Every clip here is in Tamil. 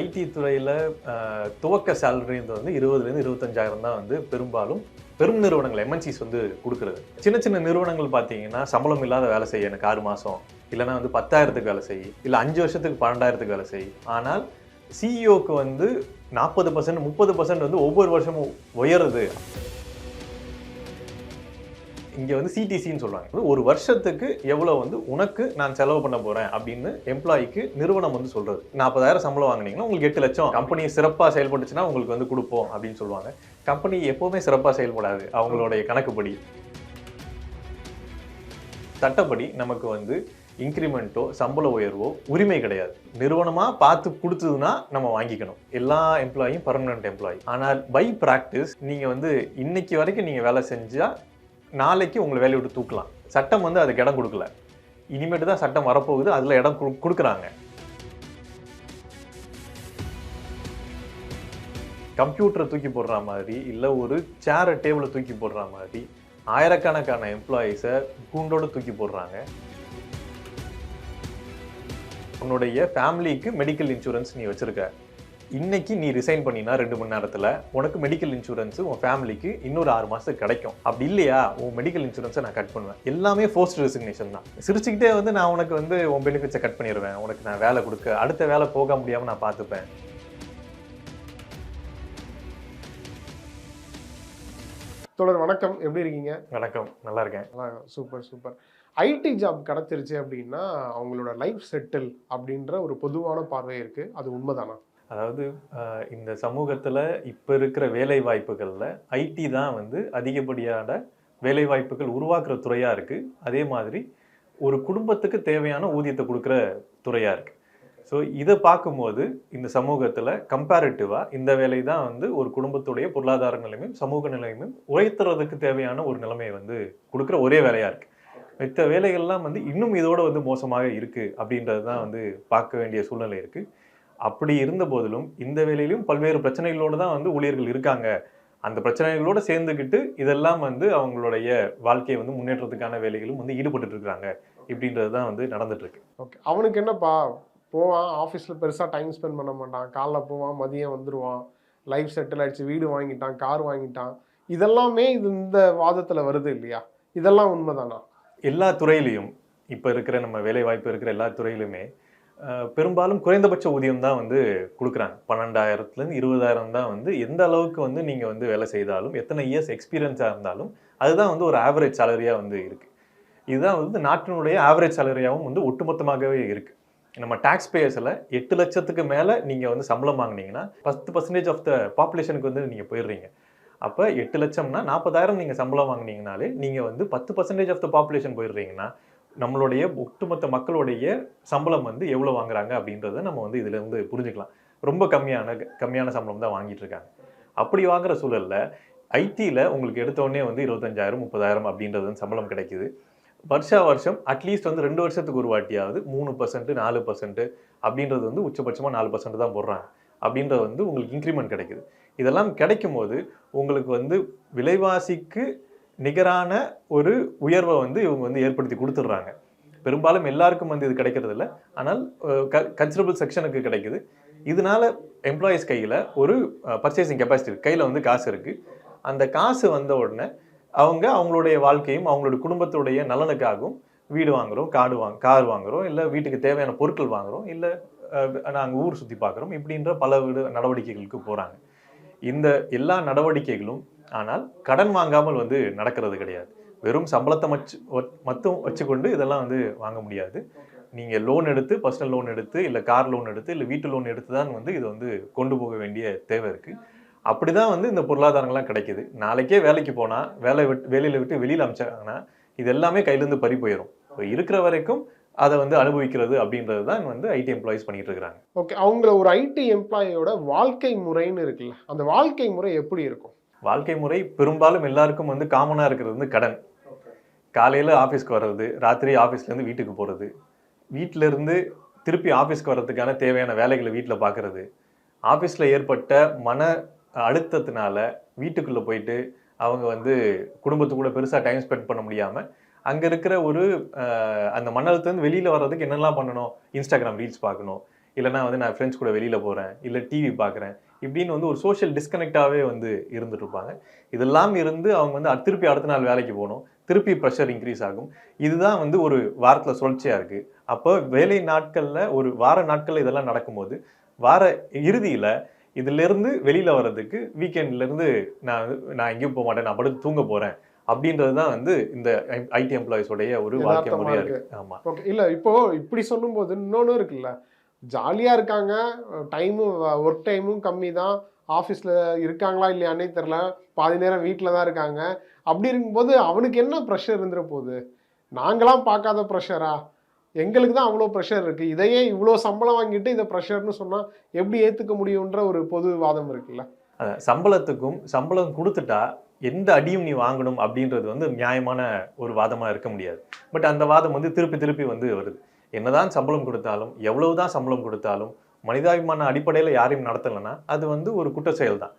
ஐடி துறையில் துவக்க சேலரின்றது வந்து இருபதுலேருந்து இருபத்தஞ்சாயிரம் தான் வந்து பெரும்பாலும் பெரும் நிறுவனங்கள் எம்என்சிஸ் வந்து கொடுக்குறது. சின்ன சின்ன நிறுவனங்கள் பார்த்தீங்கன்னா சம்பளம் இல்லாத வேலை செய்ய எனக்கு ஆறு மாதம் இல்லைன்னா வந்து பத்தாயிரத்துக்கு வேலை செய் இல்லை அஞ்சு வருஷத்துக்கு பன்னெண்டாயிரத்துக்கு வேலை செய். ஆனால் சிஇஓக்கு வந்து நாற்பது பர்சன்ட் முப்பது பர்சன்ட் வந்து ஒவ்வொரு வருஷமும் உயருது. இங்கே வந்து சிடிசின்னு சொல்லுவாங்க. ஒரு வருஷத்துக்கு எவ்வளோ வந்து உனக்கு நான் செலவு பண்ண போகிறேன் அப்படின்னு எம்ப்ளாய்க்கு நிறுவனம் வந்து சொல்கிறது நாற்பதாயிரம் சம்பளம் வாங்கினீங்கன்னா உங்களுக்கு எட்டு லட்சம். கம்பெனி சிறப்பாக செயல்பட்டுச்சுன்னா உங்களுக்கு வந்து கொடுப்போம் அப்படின்னு சொல்லுவாங்க. கம்பெனி எப்போவுமே சிறப்பாக செயல்படாது. அவங்களுடைய கணக்குப்படி. சட்டப்படி நமக்கு வந்து இன்க்ரிமெண்ட்டோ சம்பள உயர்வோ உரிமை கிடையாது. நிறுவனமாக பார்த்து கொடுத்ததுன்னா நம்ம வாங்கிக்கணும். எல்லா எம்ப்ளாயும் பர்மனன்ட் எம்ப்ளாயி ஆனால் பை ப்ராக்டிஸ் நீங்கள் வந்து இன்னைக்கு வரைக்கும் நீங்கள் வேலை செஞ்சால் நாளைக்கு உங்களை வேலையை விட்டு தூக்கலாம். சட்டம் வந்து அதுக்கு இடம் கொடுக்கல. இனிமேட்டு தான் சட்டம் வரப்போகுது அதில் இடம் கொடு- கொடுக்குறாங்க. கம்ப்யூட்டரை தூக்கி போடுற மாதிரி இல்லை ஒரு சேரை டேபிளை தூக்கி போடுற மாதிரி ஆயிரக்கணக்கான எம்ப்ளாயீஸை கூண்டோடு தூக்கி போடுறாங்க. உன்னுடைய ஃபேமிலிக்கு மெடிக்கல் இன்சூரன்ஸ் நீ வச்சுருக்க. இன்னைக்கு நீ ரிசைன் பண்ணினா ரெண்டு மணி நேரத்தில் உனக்கு மெடிக்கல் இன்சூரன்ஸ் உன் ஃபேமிலிக்கு இன்னொரு ஆறு மாதத்துக்கு கிடைக்கும். அப்படி இல்லையா? உன் மெடிக்கல் இன்சூரன்ஸை நான் கட் பண்ணுவேன். எல்லாமே ஃபோர்ஸ்ட் ரெசிக்னேஷன் தான். சிரிச்சுக்கிட்டே வந்து நான் உனக்கு வந்து உன் பெனிஃபிட்ஸை கட் பண்ணிடுவேன் உனக்கு நான் வேலை கொடுக்க அடுத்த வேலை போக முடியாமல் நான் பார்த்துப்பேன். தொடர் வணக்கம். எப்படி இருக்கீங்க? வணக்கம். நல்லா இருக்கேன். நல்லா சூப்பர் சூப்பர். ஐடி ஜாப் கிடைச்சிருச்சு அப்படின்னா அவங்களோட லைஃப் செட்டில் அப்படின்ற ஒரு பொதுவான பார்வை இருக்கு. அது உண்மைதானா? அதாவது இந்த சமூகத்தில் இப்போ இருக்கிற வேலை வாய்ப்புகளில் ஐடி தான் வந்து அதிகப்படியான வேலை வாய்ப்புகள் உருவாக்குற துறையாக இருக்குது அதே மாதிரி ஒரு குடும்பத்துக்கு தேவையான ஊதியத்தை கொடுக்குற துறையாக இருக்குது ஸோ இதை பார்க்கும்போது இந்த சமூகத்தில் கம்பேரிட்டிவாக இந்த வேலை தான் வந்து ஒரு குடும்பத்துடைய பொருளாதார நிலைமையும் சமூக நிலைமையும் உழைத்துறதுக்கு தேவையான ஒரு நிலைமையை வந்து கொடுக்குற ஒரே வேலையாக இருக்குது மற்ற வேலைகள்லாம் வந்து இன்னும் இதோட வந்து மோசமாக இருக்குது அப்படின்றது தான் வந்து பார்க்க வேண்டிய சூழ்நிலை இருக்குது அப்படி இருந்த போதிலும் இந்த வேலையிலும் பல்வேறு பிரச்சனைகளோடு தான் வந்து ஊழியர்கள் இருக்காங்க. அந்த பிரச்சனைகளோடு சேர்ந்துக்கிட்டு இதெல்லாம் வந்து அவங்களுடைய வாழ்க்கையை வந்து முன்னேற்றத்துக்கான வேலைகளும் வந்து ஈடுபட்டு இருக்காங்க இப்படின்றது தான் வந்து நடந்துட்டு இருக்கு ஓகே. அவனுக்கு என்னப்பா? போவான் ஆஃபீஸில் பெருசாக டைம் ஸ்பெண்ட் பண்ண மாட்டான். காலைல போவான் மதியம் வந்துடுவான் லைஃப் செட்டில் ஆயிடுச்சு வீடு வாங்கிட்டான் கார் வாங்கிட்டான். இதெல்லாமே இது இந்த வாதத்தில் வருது இல்லையா? இதெல்லாம் உண்மைதானா? எல்லா துறையிலையும் இப்போ இருக்கிற நம்ம வேலை வாய்ப்பு இருக்கிற எல்லா துறையிலுமே பெரும்பாலும் குறைந்தபட்ச ஊதியம் தான் வந்து கொடுக்குறாங்க. பன்னெண்டாயிரத்துலேருந்து இருபதாயிரம் தான் வந்து எந்த அளவுக்கு வந்து நீங்கள் வந்து வேலை செய்தாலும் எத்தனை இயர்ஸ் எக்ஸ்பீரியன்ஸாக இருந்தாலும் அதுதான் வந்து ஒரு ஆவரேஜ் சேலரியாக வந்து இருக்குது இதுதான் வந்து நாட்டினுடைய ஆவரேஜ் சேலரியாகவும் வந்து ஒட்டுமொத்தமாகவே இருக்குது நம்ம டாக்ஸ் பேயர்ஸில் எட்டு லட்சத்துக்கு மேலே நீங்கள் வந்து சம்பளம் வாங்கினீங்கன்னா பத்து பர்சன்டேஜ் ஆஃப் த பாப்புலேஷனுக்கு வந்து நீங்கள் போயிடுறீங்க. அப்போ எட்டு லட்சம்னா நாற்பதாயிரம் நீங்கள் சம்பளம் வாங்கினீங்கனாலே நீங்கள் வந்து பத்து பர்சன்டேஜ் ஆஃப் த பாப்புலேஷன் போயிடுறீங்கன்னா நம்மளுடைய ஒட்டுமொத்த மக்களுடைய சம்பளம் வந்து எவ்வளோ வாங்குறாங்க அப்படின்றத நம்ம வந்து இதுலேருந்து புரிஞ்சுக்கலாம். ரொம்ப கம்மியான கம்மியான சம்பளம் தான் வாங்கிட்டு இருக்காங்க. அப்படி வாங்குற சூழல்ல ஐடியில் உங்களுக்கு எடுத்தோடனே வந்து இருபத்தஞ்சாயிரம் முப்பதாயிரம் அப்படின்றது வந்து சம்பளம் கிடைக்குது. வருஷா வருஷம் அட்லீஸ்ட் வந்து ரெண்டு வருஷத்துக்கு ஒரு வாட்டியாவது மூணு பர்சன்ட் நாலு பர்சன்ட் அப்படின்றது வந்து உச்சபட்சமாக நாலு பர்சன்ட் தான் போடுறாங்க. அப்படின்றது வந்து உங்களுக்கு இன்க்ரிமெண்ட் கிடைக்குது. இதெல்லாம் கிடைக்கும் போது உங்களுக்கு வந்து விலைவாசிக்கு நிகரான ஒரு உயர்வை வந்து இவங்க வந்து ஏற்படுத்தி கொடுத்துட்றாங்க. பெரும்பாலும் எல்லாருக்கும் வந்து இது கிடைக்கிறது இல்லை ஆனால் கன்சிடபிள் செக்ஷனுக்கு கிடைக்குது. இதனால எம்ப்ளாயீஸ் கையில் ஒரு பர்ச்சேசிங் கெப்பாசிட்டி இருக்குது கையில் வந்து காசு இருக்குது அந்த காசு வந்த உடனே அவங்க அவங்களுடைய வாழ்க்கையும் அவங்களுடைய குடும்பத்துடைய நலனுக்காகவும் வீடு வாங்குறோம் காடு வாங்க கார் வாங்குறோம் இல்லை வீட்டுக்கு தேவையான பொருட்கள் வாங்குறோம் இல்லை நாங்கள் ஊர் சுற்றி பார்க்குறோம் இப்படின்ற பல வீடு நடவடிக்கைகளுக்கு போகிறாங்க இந்த எல்லா நடவடிக்கைகளும் ஆனால் கடன் வாங்காமல் வந்து நடக்கிறது கிடையாது. வெறும் சம்பளத்தை மச்சு ஒ- மட்டும் வச்சுக்கொண்டு இதெல்லாம் வந்து வாங்க முடியாது. நீங்கள் லோன் எடுத்து பர்சனல் லோன் எடுத்து இல்லை கார் லோன் எடுத்து இல்லை வீட்டு லோன் எடுத்து தான் வந்து இது வந்து கொண்டு போக வேண்டிய தேவை இருக்குது அப்படி தான் வந்து இந்த பொருளாதாரங்கள்லாம் கிடைக்கிது. நாளைக்கே வேலைக்கு போனால் வேலை விட்டு வேலையில் விட்டு வெளியில் அமைச்சாங்கன்னா இது எல்லாமே கையிலேருந்து பறி போயிடும் இப்போ இருக்கிற வரைக்கும் அதை வந்து அனுபவிக்கிறது அப்படின்றது தான் வந்து ஐடி எம்ப்ளாயிஸ் பண்ணிட்டு இருக்கிறாங்க. ஓகே அவங்கள ஒரு ஐடி எம்ப்ளாயோட வாழ்க்கை முறைன்னு இருக்குல்ல அந்த வாழ்க்கை முறை எப்படி இருக்கும்? வாழ்க்கை முறை பெரும்பாலும் எல்லாருக்கும் வந்து காமனாக இருக்கிறது வந்து கடன். காலையில் ஆஃபீஸ்க்கு வர்றது ராத்திரி ஆஃபீஸ்லேருந்து வீட்டுக்கு போகிறது வீட்டிலேருந்து திருப்பி ஆஃபீஸ்க்கு வர்றதுக்கான தேவையான வேலைகளை வீட்டில் பார்க்குறது ஆஃபீஸில் ஏற்பட்ட மன அழுத்தத்தினால வீட்டுக்குள்ளே போயிட்டு அவங்க வந்து குடும்பத்து கூட பெருசாக டைம் ஸ்பெண்ட் பண்ண முடியாமல் அங்கே இருக்கிற ஒரு அந்த மன அழுத்தம் வெளியில் வர்றதுக்கு என்னெல்லாம் பண்ணணும்? இன்ஸ்டாகிராம் ரீல்ஸ் பார்க்கணும் இல்லைனா வந்து நான் ஃப்ரெண்ட்ஸ் கூட வெளியில் போகிறேன் இல்லை டிவி பார்க்குறேன் இப்படின்னு வந்து ஒரு சோஷியல் டிஸ்கனெக்டாகவே வந்து இருந்துட்டு இருப்பாங்க இதெல்லாம் இருந்து அவங்க வந்து திருப்பி அடுத்த நாள் வேலைக்கு போகணும். திருப்பி ப்ரெஷர் இன்க்ரீஸ் ஆகும். இதுதான் வந்து ஒரு வாரத்தில் சுழற்சியாக இருக்குது அப்போ வேலை நாட்களில் ஒரு வார நாட்களில் இதெல்லாம் நடக்கும்போது வார இறுதியில் இதிலிருந்து வெளியில் வர்றதுக்கு வீக்கெண்ட்லேருந்து நான் நான் எங்கேயும் போக மாட்டேன். நான் படுத்து தூங்க போகிறேன் அப்படின்றது தான் வந்து இந்த ஐடி எம்ப்ளாயிஸோடைய ஒரு வாழ்க்கை முறையாக இருக்கு. இருக்கு. ஆமாம் ஓகே. இல்ல இப்போ இப்படி சொல்லும்போது இன்னொன்னு இருக்குல்ல. ஜாலியாக இருக்காங்க. டைமும் ஒர்க் டைமும் கம்மி தான் ஆஃபீஸில் இருக்காங்களா இல்லையானே தெரில பாதி நேரம் வீட்டில் தான் இருக்காங்க. அப்படி இருக்கும்போது அவனுக்கு என்ன ப்ரெஷர் இருந்துட போகுது? நாங்களாம் பார்க்காத ப்ரெஷரா எங்களுக்கு தான் அவ்வளோ ப்ரெஷர் இருக்குது இதையே இவ்வளோ சம்பளம் வாங்கிட்டு இதை ப்ரெஷர்னு சொன்னால் எப்படி ஏற்றுக்க முடியுன்ற ஒரு பொது வாதம் இருக்குல்ல. சம்பளத்துக்கும் சம்பளம் கொடுத்துட்டா எந்த அடியும் நீ வாங்கணும் அப்படின்றது வந்து நியாயமான ஒரு வாதமாக இருக்க முடியாது. பட் அந்த வாதம் வந்து திருப்பி திருப்பி வந்து வருது. என்னதான் சம்பளம் கொடுத்தாலும் எவ்வளவுதான் சம்பளம் கொடுத்தாலும் மனிதாபிமான அடிப்படையில் யாரையும் நடத்தலைன்னா அது வந்து ஒரு குற்ற செயல் தான்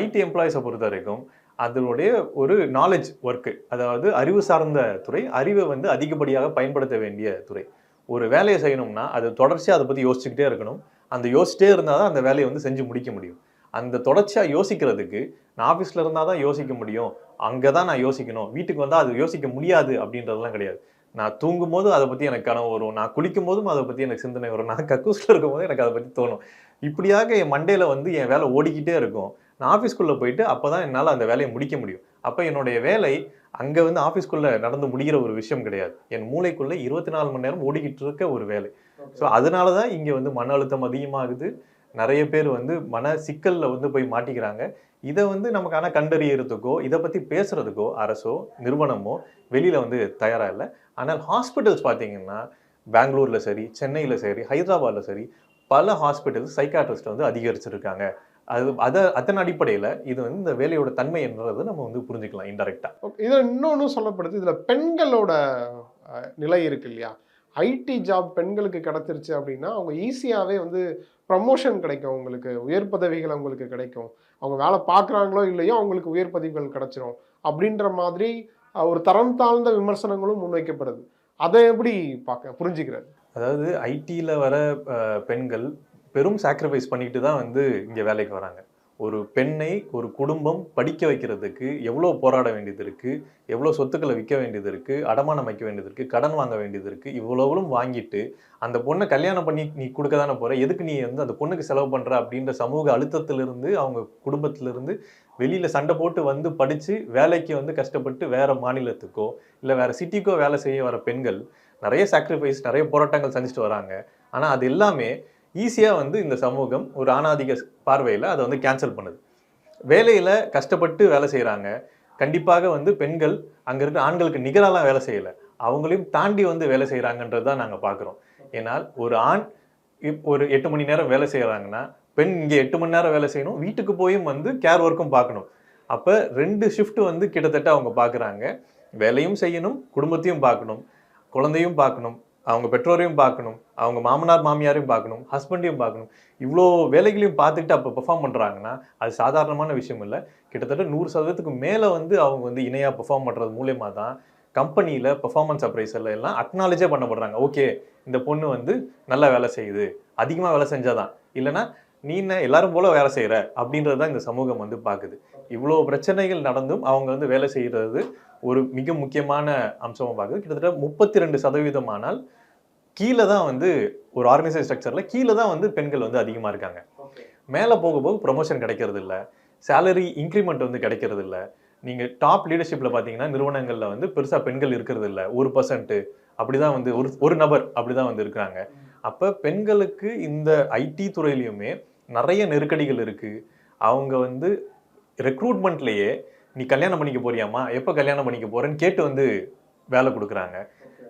ஐடி எம்ப்ளாயிஸை பொறுத்த வரைக்கும் அதனுடைய ஒரு நாலேஜ் ஒர்க்கு அதாவது அறிவு சார்ந்த துறை அறிவை வந்து அதிகப்படியாக பயன்படுத்த வேண்டிய துறை. ஒரு வேலையை செய்யணும்னா அது தொடர்ச்சியாக அதை பற்றி யோசிச்சுக்கிட்டே இருக்கணும். அந்த யோசிச்சிட்டே இருந்தால் தான் அந்த வேலையை வந்து செஞ்சு முடிக்க முடியும். அந்த தொடர்ச்சியாக யோசிக்கிறதுக்கு நான் ஆஃபீஸில் இருந்தால் தான் யோசிக்க முடியும். அங்கே தான் நான் யோசிக்கணும். வீட்டுக்கு வந்தால் அது யோசிக்க முடியாது அப்படின்றதெல்லாம் கிடையாது. நான் தூங்கும் போதும் அதை பற்றி எனக்கு கனவு வரும். நான் குளிக்கும் போதும் அதை பற்றி எனக்கு சிந்தனை வரும். நான் கக்கூஸில் இருக்கும் போது எனக்கு அதை பற்றி தோணும். இப்படியாக என் மண்டையில் வந்து என் வேலை ஓடிக்கிட்டே இருக்கும். நான் ஆஃபீஸ்க்குள்ளே போயிட்டு அப்போ தான் என்னால் அந்த வேலையை முடிக்க முடியும். அப்போ என்னுடைய வேலை அங்கே வந்து ஆஃபீஸ்க்குள்ளே நடந்து முடிகிற ஒரு விஷயம் கிடையாது. என் மூளைக்குள்ளே இருபத்தி நாலு மணி நேரம் ஓடிக்கிட்டு இருக்க ஒரு வேலை. ஸோ அதனால தான் இங்கே வந்து மன அழுத்தம் அதிகமாகுது. நிறைய பேர் வந்து மன சிக்கல்ல வந்து போய் மாட்டிக்கிறாங்க. இதை வந்து நமக்கு ஆனால் கண்டறியறதுக்கோ இதை பற்றி பேசுறதுக்கோ அரசோ நிறுவனமோ வெளியில் வந்து தயாராக இல்லை. ஆனால் ஹாஸ்பிட்டல்ஸ் பார்த்தீங்கன்னா பெங்களூரில் சரி சென்னையில் சரி ஹைதராபாத்தில் சரி பல ஹாஸ்பிட்டல்ஸ் சைக்காட்ரிஸ்ட் வந்து அதிகரிச்சிருக்காங்க. அது அதை அதன் அடிப்படையில் இது வந்து இந்த வேலையோட தன்மை என்றதை நம்ம வந்து புரிஞ்சுக்கலாம் இன்டெரக்டாக ஓகே இதில் இன்னொன்று சொல்லப்படுது இதில் பெண்களோட நிலை இருக்கு இல்லையா? ஐடி ஜாப் பெண்களுக்கு கிடைச்சிருச்சு அப்படின்னா அவங்க ஈஸியாகவே வந்து ப்ரமோஷன் கிடைக்கும். அவங்களுக்கு உயர் பதவிகள் அவங்களுக்கு கிடைக்கும். அவங்க வேலை பார்க்குறாங்களோ இல்லையோ அவங்களுக்கு உயர் பதவிகள் கிடைச்சிரும். அப்படின்ற மாதிரி ஒரு தரம் தாழ்ந்த விமர்சனங்களும் முன்வைக்கப்படுது. அதை எப்படி பார்க்க புரிஞ்சுக்கிறது அதாவது ஐடியில் வர பெண்கள் பெரும் சாக்ரிஃபைஸ் பண்ணிட்டு தான் வந்து இங்கே வேலைக்கு வராங்க. ஒரு பெண்ணை ஒரு குடும்பம் படிக்க வைக்கிறதுக்கு எவ்வளோ போராட வேண்டியது இருக்குது எவ்வளோ சொத்துக்களை விற்க வேண்டியது இருக்குது அடமானம் வைக்க வேண்டியது இருக்குது கடன் வாங்க வேண்டியது இருக்குது இவ்வளோவும் வாங்கிட்டு அந்த பொண்ணை கல்யாணம் பண்ணி நீ கொடுக்க தானே போகிற எதுக்கு நீ வந்து அந்த பொண்ணுக்கு செலவு பண்ணுற அப்படின்ற சமூக அழுத்தத்திலிருந்து அவங்க குடும்பத்திலிருந்து வெளியில் சண்டை போட்டு வந்து படித்து வேலைக்கு வந்து கஷ்டப்பட்டு வேறு மாநிலத்துக்கோ இல்லை வேறு சிட்டிக்கோ வேலை செய்ய வர பெண்கள் நிறைய சாக்ரிஃபைஸ் நிறைய போராட்டங்கள் சந்திச்சுட்டு வராங்க. ஆனால் அது எல்லாமே ஈஸியாக வந்து இந்த சமூகம் ஒரு ஆணாதிக பார்வையில் அதை வந்து கேன்சல் பண்ணுது. வேலையில் கஷ்டப்பட்டு வேலை செய்கிறாங்க கண்டிப்பாக வந்து பெண்கள் அங்கே இருக்கிற ஆண்களுக்கு நிகரெல்லாம் வேலை செய்யலை. அவங்களையும் தாண்டி வந்து வேலை செய்கிறாங்கன்றது தான் நாங்கள் பார்க்குறோம். ஏன்னால் ஒரு ஆண் இப் ஒரு எட்டு மணி நேரம் வேலை செய்கிறாங்கன்னா பெண் இங்கே எட்டு மணி நேரம் வேலை செய்யணும். வீட்டுக்கு போயும் வந்து கேர் ஒர்க்கும் பார்க்கணும். அப்போ ரெண்டு ஷிஃப்ட் வந்து கிட்டத்தட்ட அவங்க பார்க்குறாங்க. வேலையும் செய்யணும் குடும்பத்தையும் பார்க்கணும் குழந்தையும் பார்க்கணும் அவங்க பெற்றோரையும் பார்க்கணும் அவங்க மாமனார் மாமியாரையும் பார்க்கணும் ஹஸ்பண்டையும் பார்க்கணும். இவ்வளோ வேலைகளையும் பார்த்துக்கிட்டு அப்போ பெர்ஃபார்ம் பண்ணுறாங்கன்னா அது சாதாரணமான விஷயம் இல்லை. கிட்டத்தட்ட நூறு சதவீதத்துக்கு மேலே வந்து அவங்க வந்து இணையாக பெர்ஃபார்ம் பண்ணுறது மூலயமா தான் கம்பெனியில் பெர்ஃபார்மன்ஸ் அப்ரைசரில் எல்லாம் அக்னாலேஜே பண்ணப்படுறாங்க. ஓகே இந்த பொண்ணு வந்து நல்லா வேலை செய்யுது. அதிகமாக வேலை செஞ்சாதான். இல்லைன்னா நீ என்ன எல்லாரும் போல வேலை செய்கிற அப்படின்றது தான் இந்த சமூகம் வந்து பார்க்குது. இவ்வளோ பிரச்சனைகள் நடந்தும் அவங்க வந்து வேலை செய்கிறது ஒரு மிக முக்கியமான அம்சமாக பார்க்குது. கிட்டத்தட்ட முப்பத்தி ரெண்டு சதவீதமானால் கீழே தான் வந்து ஒரு ஆர்கனைசேஷன் ஸ்ட்ரக்சரில் கீழே தான் வந்து பெண்கள் வந்து அதிகமாக இருக்காங்க. மேலே போக போக ப்ரொமோஷன் கிடைக்கிறது இல்லை. சேலரி இன்க்ரிமெண்ட் வந்து கிடைக்கிறது இல்லை. நீங்கள் டாப் லீடர்ஷிப்பில் பார்த்தீங்கன்னா நிறுவனங்களில் வந்து பெருசாக பெண்கள் இருக்கிறது இல்லை. ஒரு பர்சன்ட்டு அப்படி தான் வந்து ஒரு ஒரு நபர் அப்படி தான் வந்து இருக்கிறாங்க. அப்போ பெண்களுக்கு இந்த ஐடி துறையிலையுமே நிறைய நெருக்கடிகள் இருக்குது அவங்க வந்து ரெக்ரூட்மெண்ட்லேயே நீ கல்யாணம் பண்ணிக்க போறியாம்மா? எப்போ கல்யாணம் பண்ணிக்க போகிறேன்னு கேட்டு வந்து வேலை கொடுக்குறாங்க.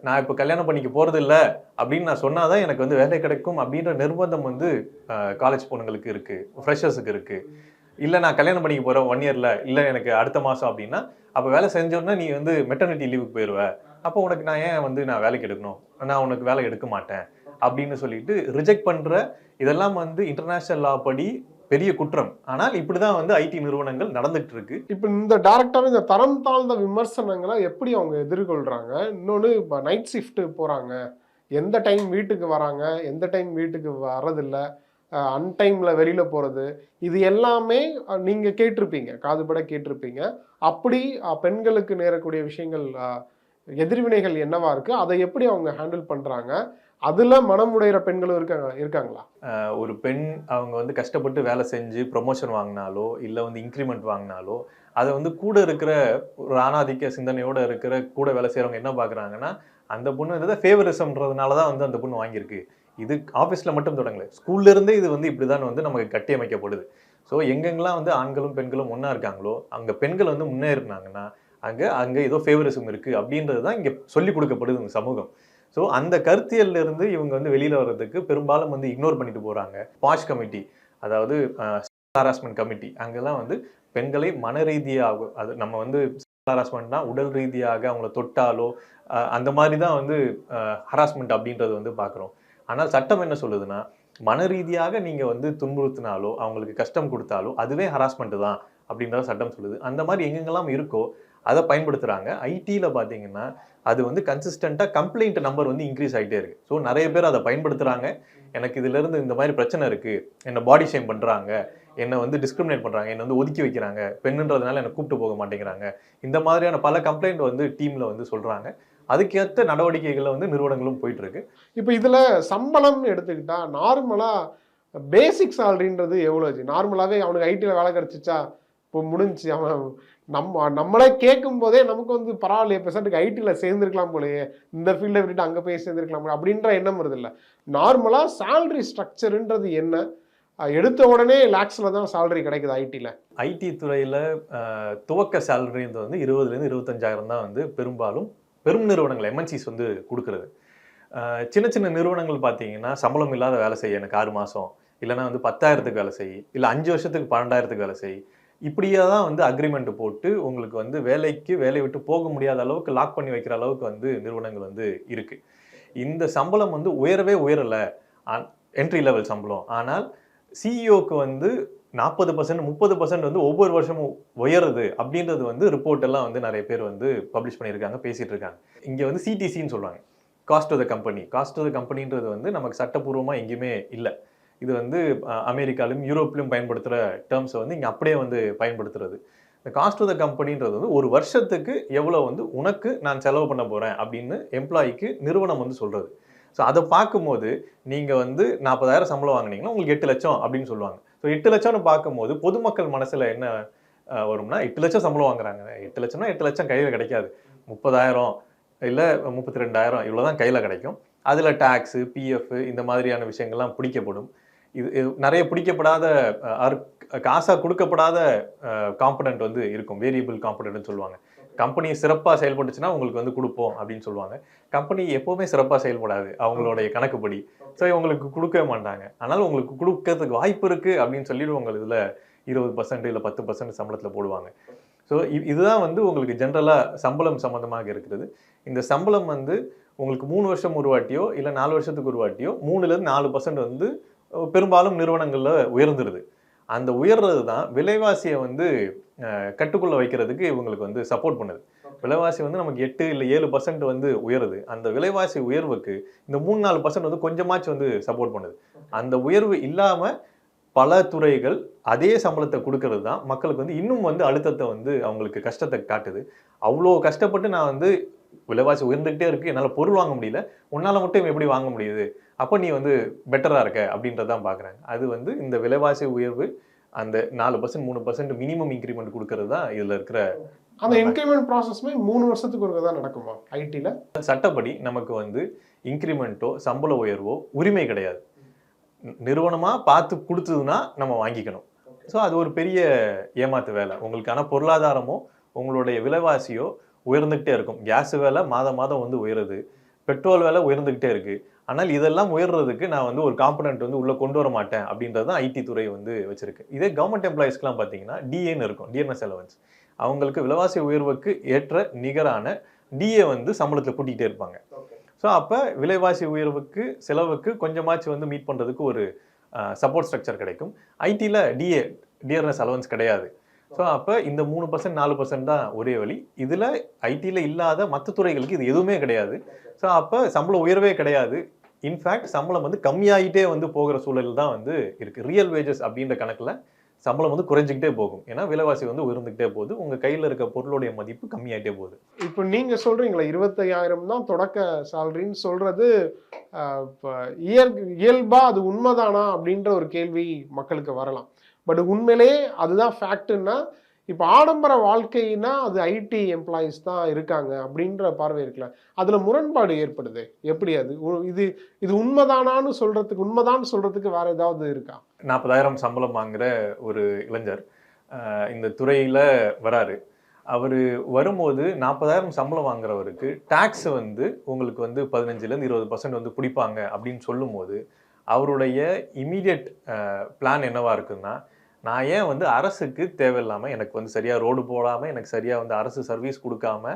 நான் இப்போ கல்யாணம் பண்ணிக்க போகிறது இல்லை அப்படின்னு நான் சொன்னால் தான் எனக்கு வந்து வேலை கிடைக்கும் அப்படின்ற நிர்பந்தம் வந்து காலேஜ் பொண்ணுங்களுக்கு இருக்குது ஃப்ரெஷர்ஸுக்கு இருக்குது இல்லை நான் கல்யாணம் பண்ணிக்க போகிறேன் ஒன் இயரில் இல்லை எனக்கு அடுத்த மாதம் அப்படின்னா அப்போ வேலை செஞ்சோன்னா நீ வந்து மெட்டர்னிட்டி லீவுக்கு போயிடுவ அப்போ உனக்கு நான் ஏன் வந்து நான் வேலைக்கு எடுக்கணும்? நான் உனக்கு வேலை எடுக்க மாட்டேன். அப்படின்னு சொல்லிட்டு ரிஜெக்ட் பண்ணுற இதெல்லாம் வந்து இன்டர்நேஷனல் லா படி பெரிய குற்றம். ஆனால் இப்படிதான் வந்து ஐடி நிறுவனங்கள் நடந்துட்டு இருக்கு. இப்போ இந்த டேரக்டர் இந்த தரம் தாழ்ந்த விமர்சனங்களை எப்படி அவங்க எதிர்கொள்றாங்க? இன்னொன்று இப்போ நைட் ஷிஃப்ட் போறாங்க. எந்த டைம் வீட்டுக்கு வராங்க? எந்த டைம் வீட்டுக்கு வரதில்லை அன்டைமில் வெளியில் போகிறது இது எல்லாமே நீங்கள் கேட்டிருப்பீங்க. காதுபட கேட்டிருப்பீங்க. அப்படி பெண்களுக்கு நேரக்கூடிய விஷயங்கள் எதிர்வினைகள் என்னவா இருக்கு? அதை எப்படி அவங்க ஹேண்டில் பண்றாங்க? அதுல மனமுடைகிற பெண்களும் இருக்காங்க இருக்காங்களா? ஒரு பெண் அவங்க வந்து கஷ்டப்பட்டு வேலை செஞ்சு ப்ரொமோஷன் வாங்கினாலோ இல்லை வந்து இன்க்ரிமெண்ட் வாங்கினாலோ அதை வந்து கூட இருக்கிற ஒரு ஆணாதிக்க சிந்தனையோட இருக்கிற கூட வேலை செய்கிறவங்க என்ன பார்க்குறாங்கன்னா அந்த பொண்ணு ஃபேவரிசம்ன்றதுனால தான் வந்து அந்த பொண்ணு வாங்கியிருக்கு. இது ஆஃபீஸில் மட்டும் தொடங்கல. ஸ்கூல்ல இருந்தே இது வந்து இப்படி தான் வந்து நமக்கு கட்டியமைக்கப்படுது. ஸோ எங்கெங்கெல்லாம் வந்து ஆண்களும் பெண்களும் ஒன்றா இருக்காங்களோ அங்கே பெண்கள் வந்து முன்னேறினாங்கன்னா அங்கே அங்கே ஏதோ ஃபேவரிசம் இருக்குது அப்படின்றது தான் இங்கே சொல்லிக் கொடுக்கப்படுது இந்த சமூகம். ஸோ அந்த கருத்தியல்ல இருந்து இவங்க வந்து வெளியில் வர்றதுக்கு பெரும்பாலும் வந்து இக்னோர் பண்ணிட்டு போகிறாங்க பாஷ் கமிட்டி அதாவது ஹராஸ்மெண்ட் கமிட்டி அங்கெல்லாம் வந்து பெண்களை மன ரீதியாக அது நம்ம வந்து ஹராஸ்மெண்ட்னா உடல் ரீதியாக அவங்கள தொட்டாலோ அந்த மாதிரி தான் வந்து ஹராஸ்மெண்ட் அப்படின்றது வந்து பார்க்குறோம். ஆனால் சட்டம் என்ன சொல்லுதுன்னா மன ரீதியாக நீங்கள் வந்து துன்புறுத்தினாலோ அவங்களுக்கு கஷ்டம் கொடுத்தாலோ அதுவே ஹராஸ்மெண்ட்டு தான் அப்படின்றத சட்டம் சொல்லுது. அந்த மாதிரி எங்கெங்கெல்லாம் இருக்கோ அதை பயன்படுத்துகிறாங்க ஐடியில் பார்த்தீங்கன்னா அது வந்து கன்சிஸ்டண்ட்டாக கம்ப்ளைண்ட் நம்பர் வந்து இன்க்ரீஸ் ஆகிட்டே இருக்குது ஸோ நிறைய பேர் அதை பயன்படுத்துகிறாங்க எனக்கு இதுலேருந்து இந்த மாதிரி பிரச்சனை இருக்குது என்னை பாடி ஷேம் பண்ணுறாங்க என்னை வந்து டிஸ்கிரிமினேட் பண்ணுறாங்க என்னை வந்து ஒதுக்கி வைக்கிறாங்க. பெண்ணுன்றதுனால என்னை கூப்பிட்டு போக மாட்டேங்கிறாங்க. இந்த மாதிரியான பல கம்ப்ளைண்ட் வந்து டீமில் வந்து சொல்கிறாங்க அதுக்கேற்ற நடவடிக்கைகளில் வந்து நிறுவனங்களும் போயிட்டுருக்கு. இப்போ இதில் சம்பளம்னு எடுத்துக்கிட்டால் நார்மலாக பேசிக் சேலரின்றது எவ்வளோ நார்மலாகவே அவனுக்கு ஐடியில் வேலை கிடச்சிச்சா இப்போ முடிஞ்சுச்சு அவன் நம்ம நம்மளே கேட்கும் போதே நமக்கு வந்து பரவாயில்லையே பெர்சன்ட்டுக்கு ஐடியில் சேர்ந்துருக்கலாம் போலயே இந்த ஃபீல்டை விட்டுட்டு அங்கே போய் சேர்ந்துருக்கலாம் போல அப்படின்ற எண்ணம் வருது இல்லை. நார்மலாக சேல்ரி ஸ்ட்ரக்சருன்றது என்ன? எடுத்த உடனே லேக்ஸில் தான் சேலரி கிடைக்குது ஐடியில் ஐடி துறையில் துவக்க சேலரின்றது வந்து இருபதுலேருந்து இருபத்தஞ்சாயிரம் தான் வந்து பெரும்பாலும் பெரும் நிறுவனங்கள் எம்என்சிஸ் வந்து கொடுக்குறது. சின்ன சின்ன நிறுவனங்கள் பார்த்தீங்கன்னா சம்பளம் இல்லாத வேலை செய்ய எனக்கு ஆறு மாதம் இல்லைன்னா வந்து பத்தாயிரத்துக்கு வேலை செய் இல்லை அஞ்சு வருஷத்துக்கு பன்னெண்டாயிரத்துக்கு வேலை செய் இப்படியே தான் வந்து அக்ரிமெண்ட் போட்டு உங்களுக்கு வந்து வேலைக்கு வேலையை விட்டு போக முடியாத அளவுக்கு லாக் பண்ணி வைக்கிற அளவுக்கு வந்து நிறுவனங்கள் வந்து இருக்கு. இந்த சம்பளம் வந்து உயரவே உயரலை. என்ட்ரி லெவல் சம்பளம். ஆனால் சிஇஓக்கு வந்து நாற்பது பர்சன்ட் முப்பது பர்சன்ட் வந்து ஒவ்வொரு வருஷமும் உயருது அப்படின்றது வந்து ரிப்போர்ட் எல்லாம் வந்து நிறைய பேர் வந்து பப்ளிஷ் பண்ணியிருக்காங்க பேசிகிட்டு இருக்காங்க. இங்கே வந்து சிடிசின்னு சொல்லுவாங்க. Cost of the company cost of the கம்பெனின்றது வந்து நமக்கு சட்டப்பூர்வமாக எங்கேயுமே இல்லை. இது வந்து அமெரிக்காலையும் யூரோப்லையும் பயன்படுத்துகிற டேர்ம்ஸை வந்து இங்கே அப்படியே வந்து பயன்படுத்துறது. இந்த காஸ்ட் ஆஃப் த கம்பெனின்றது வந்து ஒரு வருஷத்துக்கு எவ்வளோ வந்து உனக்கு நான் செலவு பண்ண போகிறேன் அப்படின்னு எம்ப்ளாயிக்கு நிறுவனம் வந்து சொல்கிறது ஸோ அதை பார்க்கும்போது நீங்கள் வந்து நாற்பதாயிரம் சம்பளம் வாங்கினீங்கன்னா உங்களுக்கு எட்டு லட்சம் அப்படின்னு சொல்லுவாங்க. ஸோ எட்டு லட்சம்னு பார்க்கும்போது பொதுமக்கள் மனசில் என்ன வரும்னா எட்டு லட்சம் சம்பளம் வாங்குறாங்க. எட்டு லட்சம்னா எட்டு லட்சம் கையில் கிடைக்காது. முப்பதாயிரம் இல்லை முப்பத்தி ரெண்டாயிரம் இவ்வளோ தான் கையில் கிடைக்கும். அதில் டேக்ஸு பிஎஃப் இந்த மாதிரியான விஷயங்கள்லாம் பிடிக்கப்படும். இது நிறைய பிடிக்கப்படாத காசாக கொடுக்கப்படாத காம்பனண்ட் வந்து இருக்கும். வேரியபிள் காம்பனண்ட்னு சொல்லுவாங்க. கம்பெனி சிறப்பாக செயல்பட்டுச்சுன்னா உங்களுக்கு வந்து கொடுப்போம் அப்படின்னு சொல்லுவாங்க. கம்பெனி எப்போவுமே சிறப்பாக செயல்படாது. அவங்களுடைய கணக்குப்படி. ஸோ உங்களுக்கு கொடுக்கவே மாட்டாங்க. ஆனால் உங்களுக்கு கொடுக்கறதுக்கு வாய்ப்பு இருக்குது அப்படின்னு சொல்லிட்டு உங்கள் இதில் இருபது பர்சன்ட் இல்லை பத்து பர்சன்ட் சம்பளத்தில் போடுவாங்க. ஸோ இதுதான் வந்து உங்களுக்கு ஜென்ரலாக சம்பளம் சம்மந்தமாக இருக்கிறது. இந்த சம்பளம் வந்து உங்களுக்கு மூணு வருஷம் ஒரு வாட்டியோ இல்லை நாலு வருஷத்துக்கு ஒரு வாட்டியோ மூணுலேருந்து நாலு பர்சன்ட் வந்து பெரும்பாலும் நிறுவனங்களில் உயர்ந்துருது. அந்த உயர்றது தான் விலைவாசியை வந்து கட்டுக்குள்ள வைக்கிறதுக்கு இவங்களுக்கு வந்து சப்போர்ட் பண்ணுது. விலைவாசி வந்து நமக்கு எட்டு இல்லை ஏழு பர்சன்ட் வந்து உயருது. அந்த விலைவாசி உயர்வுக்கு இந்த மூணு நாலு பர்சன்ட் வந்து கொஞ்சமாச்சும் வந்து சப்போர்ட் பண்ணுது. அந்த உயர்வு இல்லாமல் பல துறைகள் அதே சம்பளத்தை கொடுக்கறது தான். மக்களுக்கு வந்து இன்னும் வந்து அழுத்தத்தை வந்து அவங்களுக்கு கஷ்டத்தை காட்டுது. அவ்வளோ கஷ்டப்பட்டு நான் வந்து விலைவாசி உயர்ந்துகிட்டே இருக்கு. என்னால் பொருள் வாங்க முடியல. உன்னால் மட்டும் எப்படி வாங்க முடியுது? அப்போ நீ வந்து பெட்டராக இருக்க அப்படின்றதான் பார்க்குறாங்க அது வந்து இந்த விலைவாசி உயர்வு அந்த நாலு பர்சன்ட் மூணு பர்சன்ட் மினிமம் இன்க்ரிமெண்ட் கொடுக்கறது தான் இதில் இருக்கிற அந்த இன்க்ரிமெண்ட் ப்ராசஸ்மே மூணு வருஷத்துக்கு ஒரு தான் நடக்குமா? ஐடியில் சட்டப்படி நமக்கு வந்து இன்க்ரிமெண்ட்டோ சம்பள உயர்வோ உரிமை கிடையாது. நிறுவனமாக பார்த்து கொடுத்ததுன்னா நம்ம வாங்கிக்கணும். ஸோ அது ஒரு பெரிய ஏமாத்து வேலை. உங்களுக்கான பொருளாதாரமோ உங்களுடைய விலைவாசியோ உயர்ந்துக்கிட்டே இருக்கும். கேஸ் விலை மாதம் மாதம் வந்து உயருது. பெட்ரோல் விலை உயர்ந்துக்கிட்டே இருக்குது ஆனால் இதெல்லாம் உயர்றதுக்கு நான் வந்து ஒரு காம்பனண்ட் வந்து உள்ளே கொண்டு வர மாட்டேன் அப்படின்றது தான் ஐடி துறை வந்து வச்சிருக்கு. இதே கவர்மெண்ட் எம்ப்ளாயிஸ்க்குலாம் பார்த்தீங்கன்னா டிஏன்னு இருக்கும். டிஎன்எஸ் அலவன்ஸ் அவங்களுக்கு விலைவாசி உயர்வுக்கு ஏற்ற நிகரான டிஏ வந்து சம்பளத்தில் கூட்டிகிட்டே இருப்பாங்க. ஸோ அப்போ விலைவாசி உயர்வுக்கு செலவுக்கு கொஞ்சமாச்சும் வந்து மீட் பண்ணுறதுக்கு ஒரு சப்போர்ட் ஸ்ட்ரக்சர் கிடைக்கும். ஐடியில் டிஏ டிஆர்எஸ் அலவன்ஸ் கிடையாது. ஸோ அப்போ இந்த மூணு பர்சன்ட் நாலு பர்சன்ட் தான் ஒரே வழி. இதில் ஐடியில் இல்லாத மற்ற துறைகளுக்கு இது எதுவுமே கிடையாது. ஸோ அப்போ சம்பள உயர்வே கிடையாது. இன்ஃபேக்ட் சம்பளம் வந்து கம்மியாகிட்டே வந்து போகிற சூழல் தான் வந்து இருக்குது ரியல் வேஜஸ் அப்படின்ற கணக்கில் சம்பளம் வந்து குறைஞ்சிக்கிட்டே போகும். ஏன்னா விலைவாசி வந்து உயர்ந்துக்கிட்டே போகுது. உங்கள் கையில் இருக்க பொருளுடைய மதிப்பு கம்மியாகிட்டே போகுது. இப்போ நீங்கள் சொல்கிறீங்களா இருபத்தையாயிரம் தான் தொடக்க சேலரின்னு சொல்கிறது இப்போ இயல் இயல்பாக அது உண்மைதானா அப்படின்ற ஒரு கேள்வி மக்களுக்கு வரலாம். பட் உண்மையிலேயே அதுதான் ஃபேக்ட்னா இப்போ ஆடம்பர வாழ்க்கைனா அது ஐடி எம்ப்ளாயீஸ் தான் இருக்காங்க அப்படின்ற பார்வை இருக்கலாம் அதில் முரண்பாடு ஏற்படுது. எப்படி அது? இது இது உண்மைதானான்னு சொல்கிறதுக்கு உண்மைதான்னு சொல்கிறதுக்கு வேறு ஏதாவது இருக்கா? நாற்பதாயிரம் சம்பளம் வாங்குற ஒரு இளைஞர் இந்த துறையில் வராரு. அவர் வரும்போது நாற்பதாயிரம் சம்பளம் வாங்குறவருக்கு டேக்ஸ் வந்து உங்களுக்கு வந்து பதினஞ்சுலேருந்து இருபது பர்சன்ட் வந்து பிடிப்பாங்க அப்படின்னு சொல்லும்போது அவருடைய இமீடியட் பிளான் என்னவாக இருக்குன்னா நான் ஏன் வந்து அரசுக்கு தேவையில்லாமல் எனக்கு வந்து சரியாக ரோடு போடாமல் எனக்கு சரியாக வந்து அரசு சர்வீஸ் கொடுக்காம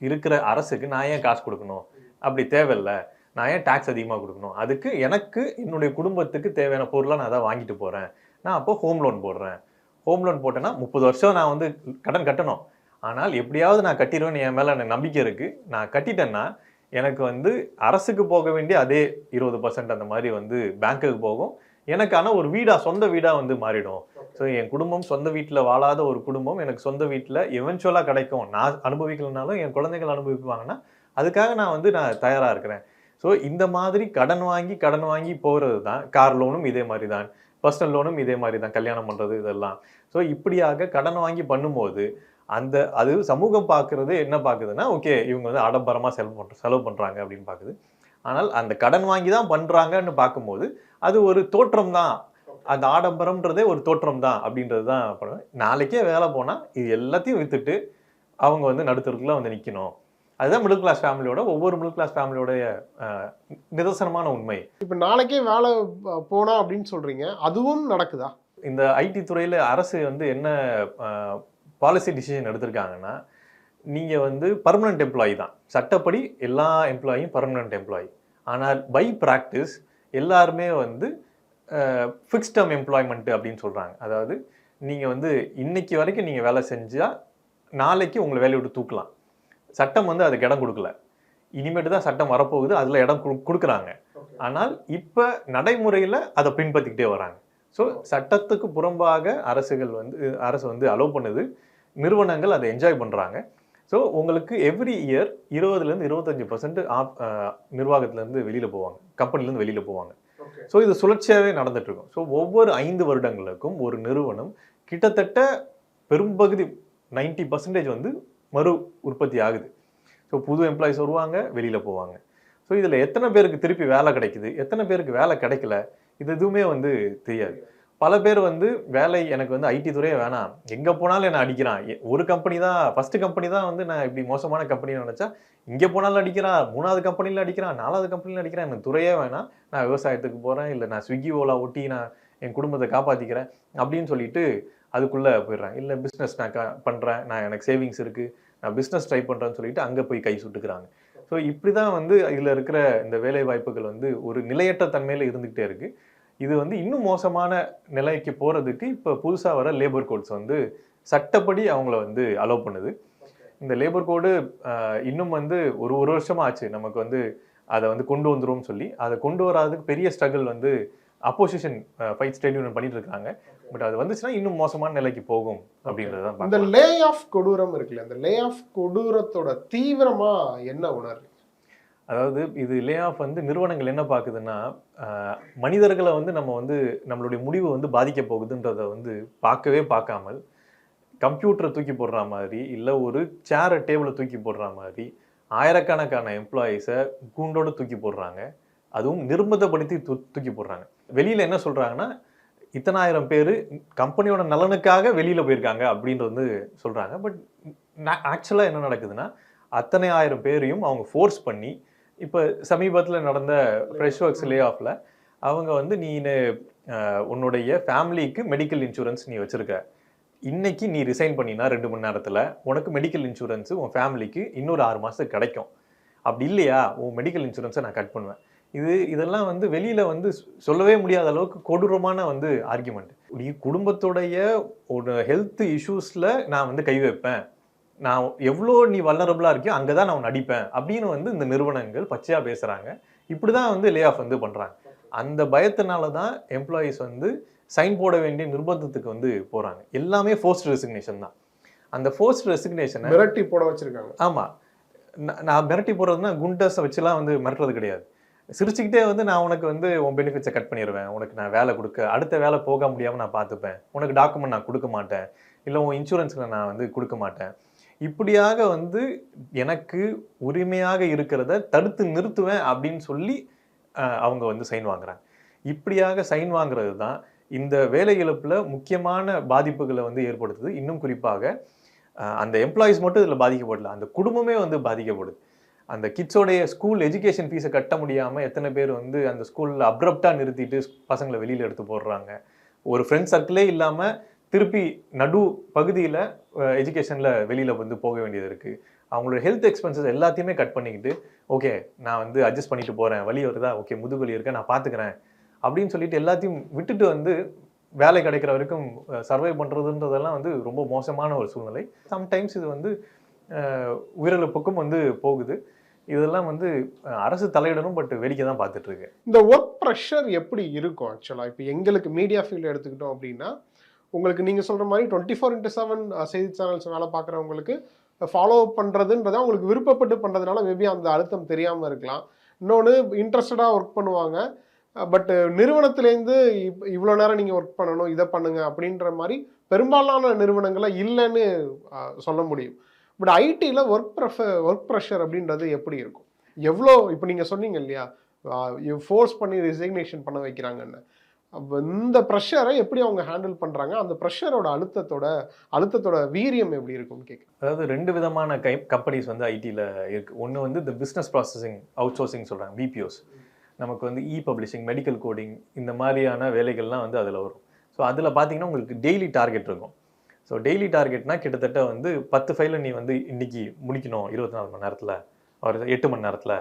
இருக்கிற அரசுக்கு நான் ஏன் காசு கொடுக்கணும்? அப்படி தேவையில்ல. நான் ஏன் டேக்ஸ் அதிகமாக கொடுக்கணும்? அதுக்கு எனக்கு என்னுடைய குடும்பத்துக்கு தேவையான பொருளாக நான் அதை வாங்கிட்டு போகிறேன் நான் அப்போ ஹோம் லோன் போடுறேன். ஹோம் லோன் போட்டேன்னா முப்பது வருஷம் நான் வந்து கடன் கட்டணும். ஆனால் எப்படியாவது நான் கட்டிடுவேன்னு என் மேலே எனக்கு நம்பிக்கை இருக்குது நான் கட்டிட்டேன்னா எனக்கு வந்து அரசுக்கு போக வேண்டிய அதே இருபது பர்சன்ட் அந்த மாதிரி வந்து பேங்க்குக்கு போகும். எனக்கான ஒரு வீடா சொந்த வீடா வந்து மாறிடும். ஸோ என் குடும்பம் சொந்த வீட்டில் வாழாத ஒரு குடும்பம் எனக்கு சொந்த வீட்டில் எவென்ச்சுவலாக கிடைக்கும். நான் அனுபவிக்கலனாலும் என் குழந்தைகள் அனுபவிப்பாங்கன்னா அதுக்காக நான் வந்து நான் தயாராக இருக்கிறேன். ஸோ இந்த மாதிரி கடன் வாங்கி கடன் வாங்கி போகிறது தான். கார் லோனும் இதே மாதிரி தான். பர்சனல் லோனும் இதே மாதிரி தான். கல்யாணம் பண்ணுறது இதெல்லாம். ஸோ இப்படியாக கடன் வாங்கி பண்ணும்போது அந்த அது சமூகம் பார்க்குறது என்ன பார்க்குதுன்னா ஓகே இவங்க வந்து ஆடம்பரமாக செலவு பண்ணுற செலவு பண்ணுறாங்க அப்படின்னு பார்க்குது. ஆனால் அந்த கடன் வாங்கி தான் பண்ணுறாங்கன்னு பார்க்கும்போது அது ஒரு தோற்றம் தான் அந்த ஆடம்பரம்ன்றதே ஒரு தோற்றம் தான் அப்படின்றது தான் பண்ணுவேன் நாளைக்கே வேலை போனால் இது எல்லாத்தையும் விற்றுட்டு அவங்க வந்து நடுத்தரத்துல வந்து நிற்கணும் அதுதான் மிடில் கிளாஸ் ஃபேமிலியோட ஒவ்வொரு மிடில் கிளாஸ் ஃபேமிலியோடைய நிதர்சனமான உண்மை. இப்போ நாளைக்கே வேலை போனா அப்படின்னு சொல்றீங்க அதுவும் நடக்குதா? இந்த ஐடி துறையில் அரசு வந்து என்ன பாலிசி டிசிஷன் எடுத்திருக்காங்கன்னா நீங்கள் வந்து பர்மனன்ட் எம்ப்ளாயி தான். சட்டப்படி எல்லா எம்ப்ளாயும் பர்மனன்ட் எம்ப்ளாயி ஆனால் பை ப்ராக்டிஸ் எல்லாருமே வந்து ஃபிக்ஸ் டேர்ம் எம்ப்ளாய்மெண்ட் அப்படின்னு சொல்கிறாங்க அதாவது நீங்கள் வந்து இன்னைக்கு வரைக்கும் நீங்கள் வேலை செஞ்சால் நாளைக்கு உங்களை வேலையை விட்டு தூக்கலாம். சட்டம் வந்து அதுக்கு இடம் கொடுக்கல. இனிமேட்டு தான் சட்டம் வரப்போகுது அதில் இடம் கொடு- கொடுக்குறாங்க. ஆனால் இப்போ நடைமுறையில் அதை பின்பற்றிக்கிட்டே வராங்க. ஸோ சட்டத்துக்கு புறம்பாக அரசுகள் வந்து அரசு வந்து அலோவ் பண்ணுது. நிறுவனங்கள் அதை என்ஜாய் பண்ணுறாங்க ஸோ உங்களுக்கு எவ்ரி இயர் இருபதுலேருந்து இருபத்தஞ்சு பர்சன்ட் நிர்வாகத்துலேருந்து வெளியில் போவாங்க. கம்பெனிலேருந்து வெளியில் போவாங்க. ஸோ இது சுழற்சியாகவே நடந்துட்டு இருக்கும். ஸோ ஒவ்வொரு ஐந்து வருடங்களுக்கும் ஒரு நிறுவனம் கிட்டத்தட்ட பெரும்பகுதி 90% பர்சன்டேஜ் வந்து மறு உற்பத்தி ஆகுது. ஸோ புது எம்ப்ளாயிஸ் வருவாங்க வெளியில் போவாங்க. ஸோ இதில் எத்தனை பேருக்கு திருப்பி வேலை கிடைக்குது எத்தனை பேருக்கு வேலை கிடைக்கல இது எதுவுமே வந்து தெரியாது. பல பேர் வந்து வேலை எனக்கு வந்து ஐடி துறையே வேணாம். எங்கே போனாலும் என்ன அடிக்கிறான். எ- ஒரு கம்பெனி தான் ஃபஸ்ட்டு கம்பெனி தான் வந்து நான் இப்படி மோசமான கம்பெனின்னு நினச்சா இங்கே போனாலும் அடிக்கிறான் மூணாவது கம்பெனியில் அடிக்கிறான் நாலாவது கம்பெனியில் அடிக்கிறான் எனக்கு துறையே வேணாம். நான் விவசாயத்துக்கு போகிறேன் இல்லை நான் ஸ்விக்கி ஓலா ஒட்டி நான் என் குடும்பத்தை காப்பாற்றிக்கிறேன் அப்படின்னு சொல்லிட்டு அதுக்குள்ளே போயிடுறேன் இல்லை பிஸ்னஸ் நான் க பண்ணுறேன் நான் எனக்கு சேவிங்ஸ் இருக்குது நான் பிஸ்னஸ் ட்ரை பண்ணுறேன்னு சொல்லிட்டு அங்கே போய் கை சுட்டுக்கிறாங்க. ஸோ இப்படி தான் வந்து இதில் இருக்கிற இந்த வேலை வாய்ப்புகள் வந்து ஒரு நிலையற்ற தன்மையில் இருந்துக்கிட்டே இருக்குது இது வந்து இன்னும் மோசமான நிலைக்கு போகிறதுக்கு இப்போ புதுசாக வர லேபர் கோட்ஸ் வந்து சட்டப்படி அவங்கள வந்து அலோவ் பண்ணுது. இந்த லேபர் கோடு இன்னும் வந்து ஒரு ஒரு வருஷமா ஆச்சு. நமக்கு வந்து அதை வந்து கொண்டு வந்துரும்னு சொல்லி. அதை கொண்டு வராததுக்கு பெரிய ஸ்ட்ரகிள் வந்து அப்போசிஷன் ஃபைட் ஸ்டேட் யூனியன் பண்ணிட்டு இருக்காங்க. பட் அது வந்துச்சுன்னா இன்னும் மோசமான நிலைக்கு போகும் அப்படின்றத தான் இந்த. லே ஆஃப் கொடூரம் இருக்குல்ல இந்த லே ஆஃப் கொடூரத்தோட தீவிரமா என்ன உணர்வு அதாவது இது லே ஆஃப் வந்து நிறுவனங்கள் என்ன பார்க்குதுன்னா மனிதர்களை வந்து நம்ம வந்து நம்மளுடைய முடிவு வந்து பாதிக்க போகுதுன்றதை வந்து பார்க்கவே பார்க்காமல் கம்ப்யூட்டரை தூக்கி போடுற மாதிரி இல்லை ஒரு சேரை டேபிளை தூக்கி போடுற மாதிரி ஆயிரக்கணக்கான எம்ப்ளாயீஸை கூண்டோடு தூக்கி போடுறாங்க. அதுவும் நிர்பந்தப்படுத்தி தூ தூக்கி போடுறாங்க. வெளியில் என்ன சொல்கிறாங்கன்னா இத்தனாயிரம் பேர் கம்பெனியோட நலனுக்காக வெளியில் போயிருக்காங்க அப்படின்றது வந்து சொல்கிறாங்க பட் ஆக்சுவலாக என்ன நடக்குதுன்னா அத்தனை ஆயிரம் பேரையும் அவங்க ஃபோர்ஸ் பண்ணி இப்போ சமீபத்தில் நடந்த ஃப்ரெஷ் ஒர்க்ஸ் லே ஆஃபில் அவங்க வந்து நீ உன்னுடைய ஃபேமிலிக்கு மெடிக்கல் இன்சூரன்ஸ் நீ வச்சுருக்க. இன்னைக்கு நீ ரிசைன் பண்ணினா ரெண்டு மணி நேரத்தில் உனக்கு மெடிக்கல் இன்சூரன்ஸு உன் ஃபேமிலிக்கு இன்னொரு ஆறு மாதத்துக்கு கிடைக்கும். அப்படி இல்லையா? உன் மெடிக்கல் இன்சூரன்ஸை நான் கட் பண்ணுவேன். இது இதெல்லாம் வந்து வெளியில் வந்து சொல்லவே முடியாத அளவுக்கு கொடூரமான வந்து ஆர்குமெண்ட் நீ குடும்பத்துடைய ஒரு ஹெல்த் இஷ்யூஸில் நான் வந்து கை வைப்பேன். நான் எவ்வளோ நீ வல்லரபுளாக இருக்கியோ அங்கே தான் நான் உன்னை அடிப்பேன் அப்படின்னு வந்து இந்த நிறுவனங்கள் பச்சையாக பேசுகிறாங்க இப்படி தான் வந்து லே ஆஃப் வந்து பண்ணுறாங்க அந்த பயத்தினால தான் எம்ப்ளாயீஸ் வந்து சைன் போட வேண்டிய நிர்பந்தத்துக்கு வந்து போகிறாங்க எல்லாமே ஃபோர்ஸ்ட் ரெசிக்னேஷன் தான். அந்த ஃபோர்ஸ்ட் ரெசிக்னேஷனை மிரட்டி போட வச்சிருக்காங்க. ஆமாம் நான் மிரட்டி போடுறதுன்னா குண்டஸை வச்சுலாம் வந்து மிரட்டுறது கிடையாது. சிரிச்சுக்கிட்டே வந்து நான் உனக்கு வந்து உன் பெனிஃபிட்ஸை கட் பண்ணிடுவேன் உனக்கு நான் வேலை கொடுக்க அடுத்த வேலை போக முடியாமல் நான் பார்த்துப்பேன். உனக்கு டாக்குமெண்ட் நான் கொடுக்க மாட்டேன். இல்லை உன் இன்சூரன்ஸில் நான் வந்து கொடுக்க மாட்டேன். இப்படியாக வந்து எனக்கு உரிமையாக இருக்கிறத தடுத்து நிறுத்துவேன் அப்படின்னு சொல்லி அவங்க வந்து சைன் வாங்குறாங்க. இப்படியாக சைன் வாங்குறது தான் இந்த வேலை இழப்பில் முக்கியமான பாதிப்புகளை வந்து ஏற்படுத்துது. இன்னும் குறிப்பாக அந்த எம்ப்ளாயீஸ் மட்டும் இதில் பாதிக்கப்படல அந்த குடும்பமே வந்து பாதிக்கப்படுது. அந்த கிட்ஸோடைய ஸ்கூல் எஜுகேஷன் ஃபீஸை கட்ட முடியாமல் எத்தனை பேர் வந்து அந்த ஸ்கூலில் அப்ரப்டாக நிறுத்திட்டு பசங்களை வெளியில் எடுத்து போடுறாங்க. ஒரு ஃப்ரெண்ட் சர்க்கிளே இல்லாமல் திருப்பி நடு பகுதியில் எஜுகேஷனில் வெளியில் வந்து போக வேண்டியது இருக்குது அவங்களோட ஹெல்த் எக்ஸ்பென்சஸ் எல்லாத்தையுமே கட் பண்ணிக்கிட்டு ஓகே நான் வந்து அட்ஜஸ்ட் பண்ணிட்டு போகிறேன் வலி வருதா? ஓகே முதுகுவலி இருக்கா? நான் பார்த்துக்கிறேன் அப்படின்னு சொல்லிட்டு எல்லாத்தையும் விட்டுட்டு வந்து வேலை கிடைக்கிற வரைக்கும் சர்வை பண்ணுறதுன்றதெல்லாம் வந்து ரொம்ப மோசமான ஒரு சூழ்நிலை. சம்டைம்ஸ் இது வந்து உயிரிழப்புக்கும் வந்து போகுது. இதெல்லாம் வந்து அரசு தலையிடணும் பட் வேடிக்கை தான் பார்த்துட்ருக்கு இந்த ஒர்க் ப்ரெஷர் எப்படி இருக்கும் ஆக்சுவலாக இப்போ எங்களுக்கு மீடியா ஃபீல்டு எடுத்துக்கிட்டோம் அப்படின்னா உங்களுக்கு நீங்கள் சொல்கிற மாதிரி டுவெண்ட்டி ஃபோர் இன்ட்டு செவன் செய்தி சேனல்ஸ் வேலை பார்க்குறவங்களுக்கு ஃபாலோ பண்ணுறதுன்றதை உங்களுக்கு விருப்பப்பட்டு பண்ணுறதுனால மேபி அந்த அழுத்தம் தெரியாமல் இருக்கலாம். இன்னொன்று இன்ட்ரெஸ்டடாக ஒர்க் பண்ணுவாங்க. பட்டு நிறுவனத்துலேருந்து இப் இவ்வளோ நேரம் நீங்கள் ஒர்க் பண்ணணும் இதை பண்ணுங்கள் அப்படின்ற மாதிரி பெரும்பாலான நிறுவனங்களை இல்லைன்னு சொல்ல முடியும். பட் ஐடியில் ஒர்க் ப்ரெஃப ஒர்க் ப்ரெஷர் அப்படின்றது எப்படி இருக்கும்? எவ்வளோ இப்போ நீங்கள் சொன்னீங்க இல்லையா? ஃபோர்ஸ் பண்ணி ரிசிக்னேஷன் பண்ண வைக்கிறாங்கன்னு. அப்போ இந்த ப்ரெஷரை எப்படி அவங்க ஹேண்டில் பண்ணுறாங்க அந்த ப்ரெஷரோட அழுத்தத்தோட அழுத்தத்தோட வீரியம் எப்படி இருக்கும்னு கேட்குறேன் அதாவது ரெண்டு விதமான கை கம்பெனிஸ் வந்து ஐடியில் இருக்கு. ஒன்று வந்து இந்த பிஸ்னஸ் ப்ராசஸிங் அவுட் சோர்சிங் சொல்கிறாங்க பிபிஓஸ் நமக்கு வந்து இ பப்ளிஷிங் மெடிக்கல் கோடிங் இந்த மாதிரியான வேலைகள்லாம் வந்து அதில் வரும். ஸோ அதில் பார்த்தீங்கன்னா உங்களுக்கு டெய்லி டார்கெட் இருக்கும். ஸோ டெய்லி டார்கெட்னா கிட்டத்தட்ட வந்து பத்து ஃபைலை நீ வந்து இன்னைக்கு முடிக்கணும் இருபத்தி நாலு மணி நேரத்தில் ஒரு எட்டு மணி நேரத்தில்.